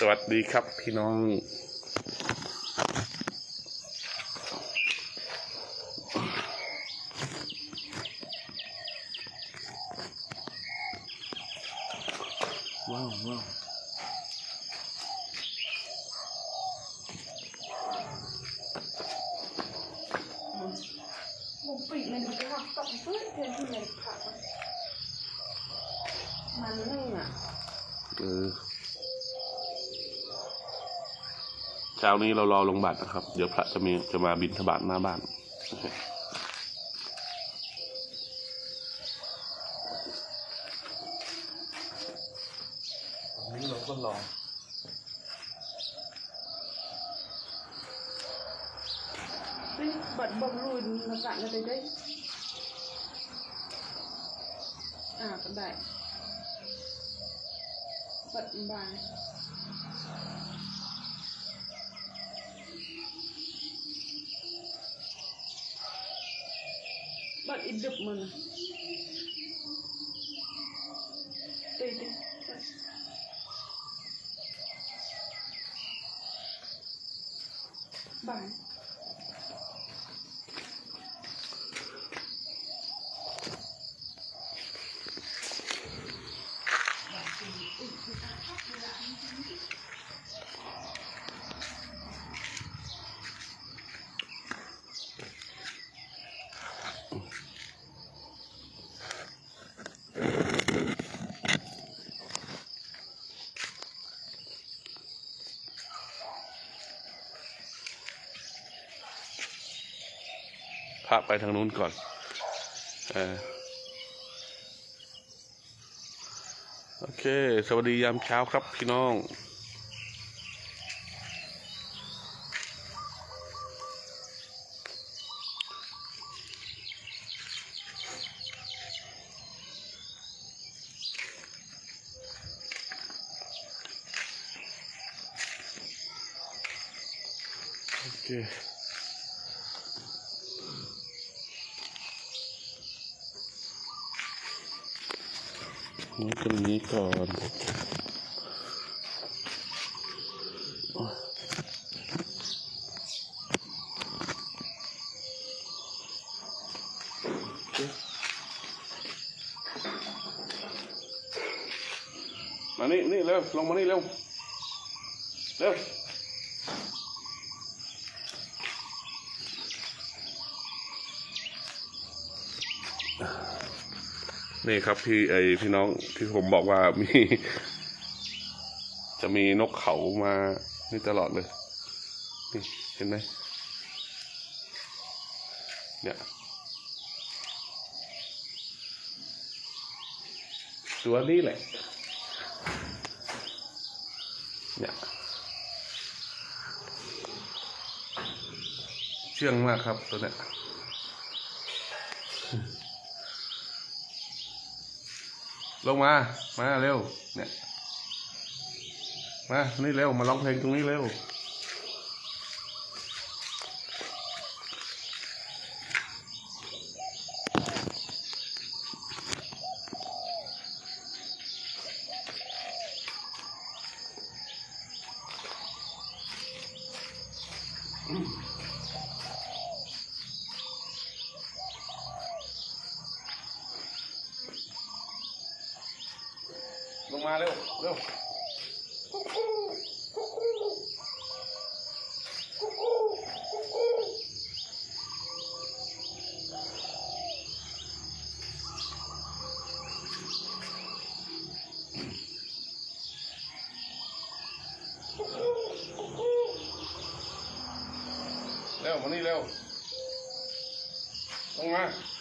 สวัสดีครับพี่น้อง ว้าวว้าวผมปีกมันดูจะหักตกเพื่อเพื่อนที่ไหนผักมันนึ่งอะ เออ เช้านี้เรารอลงบัตรนะครับ เดี๋ยวพระจะมีจะมาบินทบาทหน้าบ้านวันนี้เราก็ลองนี่บัดบอมรุนมาสั่งกันได้อ่าก็ได้บัดบาง บัดอีดึบะไปทางนู้นก่อน เออโอเค สวัสดียามเช้าครับพี่น้องโอเค นี้ตรงนี้ก่อนมานี่นี่เร็วลงมานี่เร็วเร็ว นี่ครับพี่ไอพี่น้องที่ผมบอกว่ามี จะมีนกเขามานี่ตลอดเลยนี่เห็นไหมเนี่ยตัวนี้แหละเนี่ยเชื่องมากครับตัวเนี้ย ลงมา มาเร็ว เนี่ย มา นี่เร็ว มาร้องเพลงตรงนี้เร็วล มาเร็วเร็วเร็วมานี่เร็วลงมา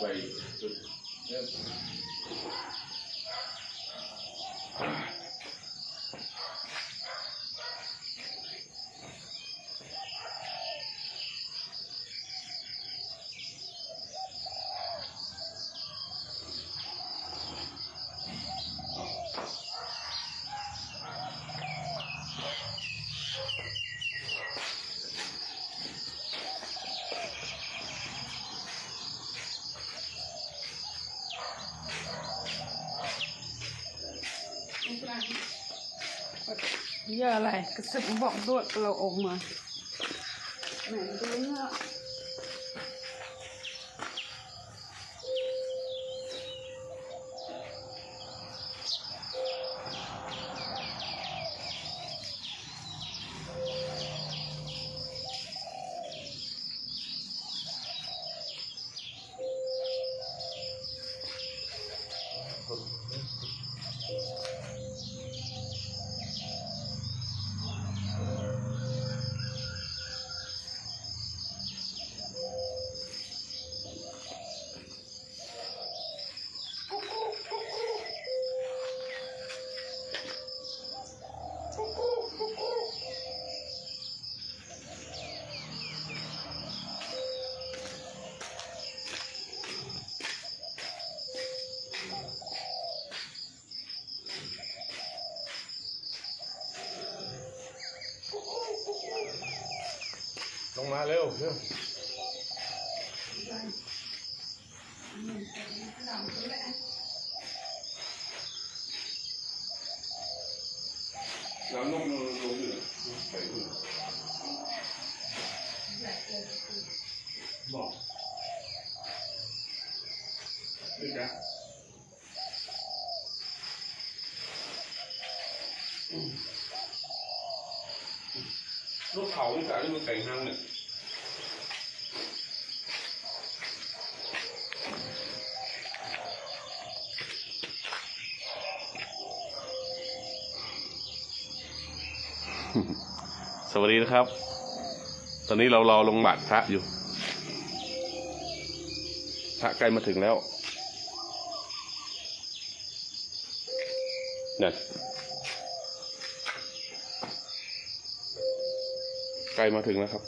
ไป จุดเริ่มเยอะอะไรกระสิบบอกด้วยเราออกมาไหนดูเนี่ย มาเร็วเร็วน้ำนมลงลงอยู่ไปอยู่บอกนี่จ้ะลูกเขานี่จ้ะนี่มันแต่งห้างเนี่ย วัสดีนะครับ ตอนนี้เรารอลงบาทพระอยู่ พระใกล้มาถึงแล้วเนี่ยใกล้มาถึงแล้วครับ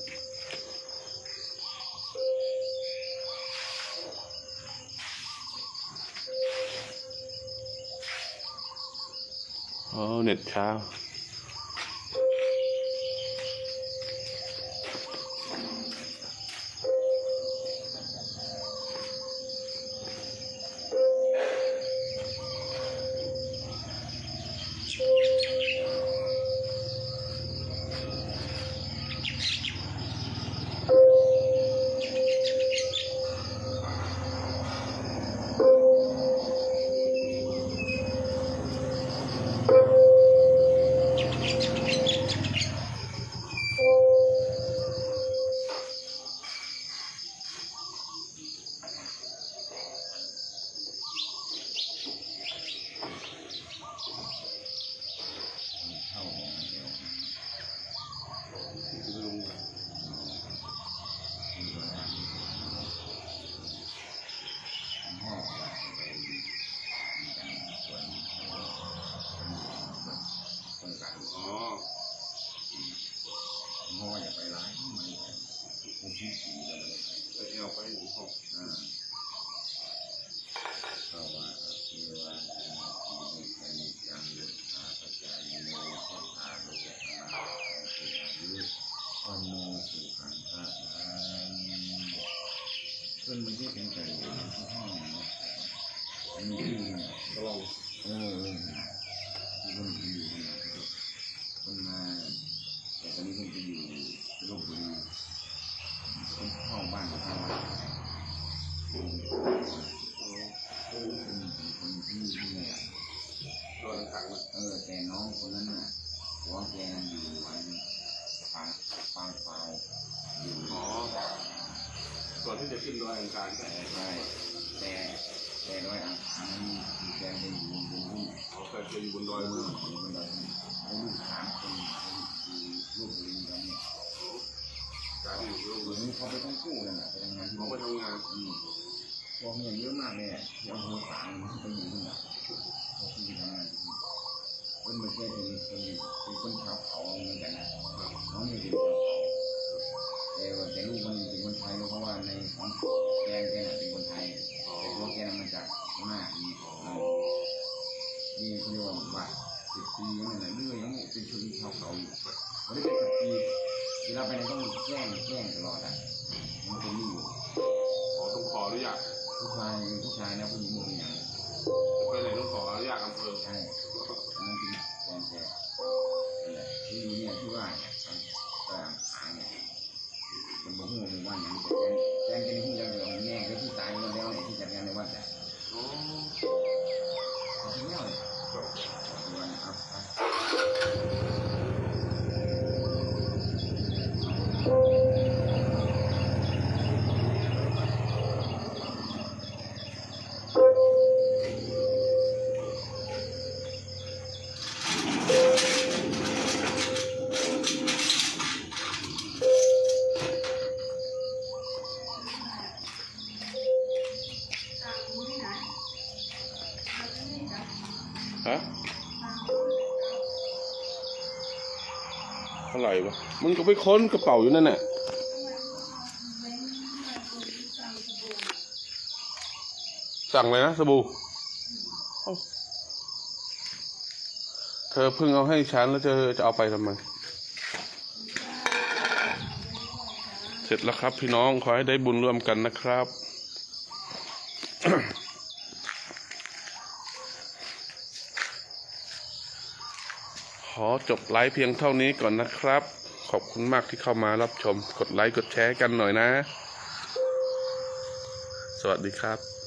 อ๋อเน็ตเช้า เแกงเป็นบุญบุญบุญเขาเคยเป็นบุญดอยเมืองของบนญดอยให้ลูกสามคนคือลูกลิงกันเนี่ยการที่ลูกลิงเขาไปต้องกู้นั่นแหละไปทำงานเขาไปทำงานพอมีเยอะมากเนี่ยยังหัวสามเป็นอยู่นี่แหละเขาที่ทำงานคนไม่ใช่เป็นคนเป็นคนชาวเขาเหมือนกันนะน้องนี่เดี ฮะอะไรวะมันก็ไปค้นกระเป๋าอยู่นั่นแหละสั่งเลยนะสบู่เธอเพิ่งเอาให้ฉันแล้วเธอจะเอาไปทำไม เสร็จแล้วครับพี่น้องขอให้ได้บุญร่วมกันนะครับ ขอจบไลฟ์เพียงเท่านี้ก่อนนะครับ ขอบคุณมากที่เข้ามารับชม กดไลค์กดแชร์กันหน่อยนะ สวัสดีครับ